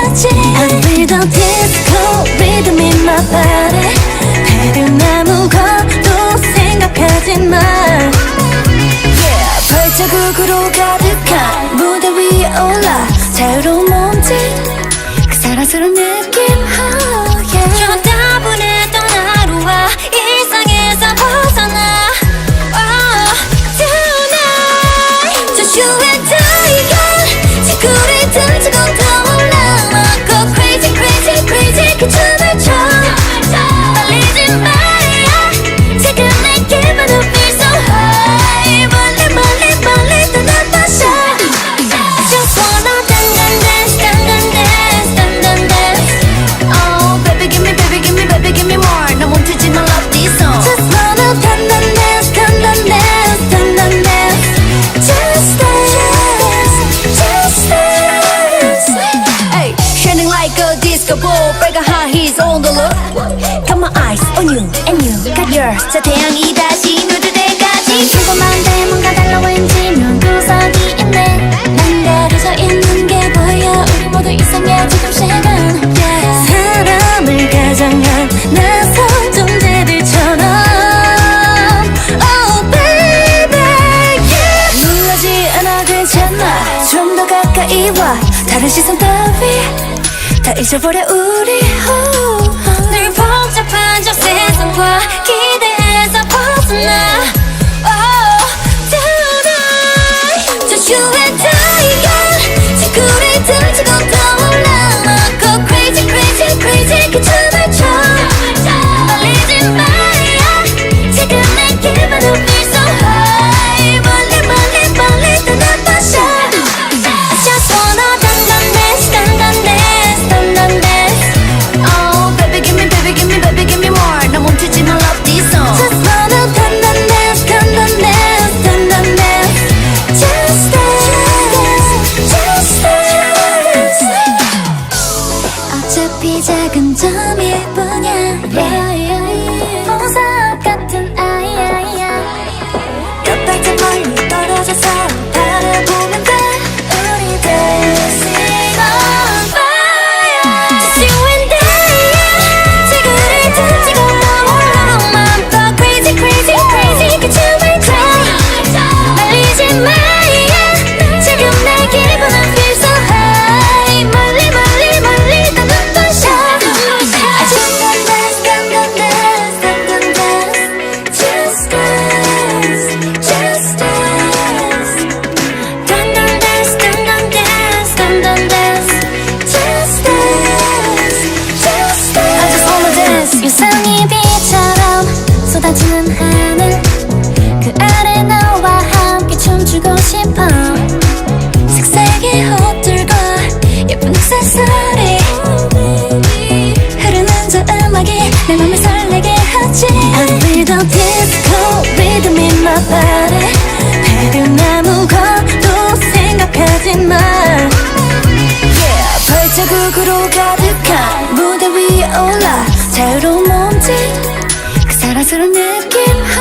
하지 I feel the disco rhythm in my body 배는 아무것도 생각하지 마 yeah. 발자국으로 가득한 무대 위에 올라 자유로운 몸짓 그 사랑스러운 느낌 oh, yeah. 저 따분했던 하루와 일상에서 벗어나 oh, tonight Just you and I yeah. 지구를 둥지고 Got my eyes on you and you got yours 저 태양이 다시 누들 때까지. 궁금한데 뭔가 달라 왠지 묘구석이 있네. 난 가려져 있는 게 보여. 우리 모두 이상해. 지금 시간. 사람을 가장한 낯선 존재들처럼. Oh baby yeah. 놀라지 않아 괜찮아. 좀 더 가까이 와. 다른 시선 따위. 다 잊어버려 우리. 후. 세상과 기대에서 벗어나 Oh tonight Just you and I yeah. 지구를 둥지고 떠올라 Go crazy crazy crazy 그 춤을 춰 떨리지 마야 지금 내 기분은 어차피 작은 점일 뿐이야. 보석 쏟아지는 하늘. 그 아래 너와 함께 춤추고 싶어. 색색의 옷들과 예쁜 소리. 흐르는 저 음악이 내 맘을 설레게 하지. I feel the disco rhythm in my body. 배는 아무것도 생각하지 마. Yeah. 발자국으로 가득한 무대 위에 올라. 자유로운 사랑스러운 느낌.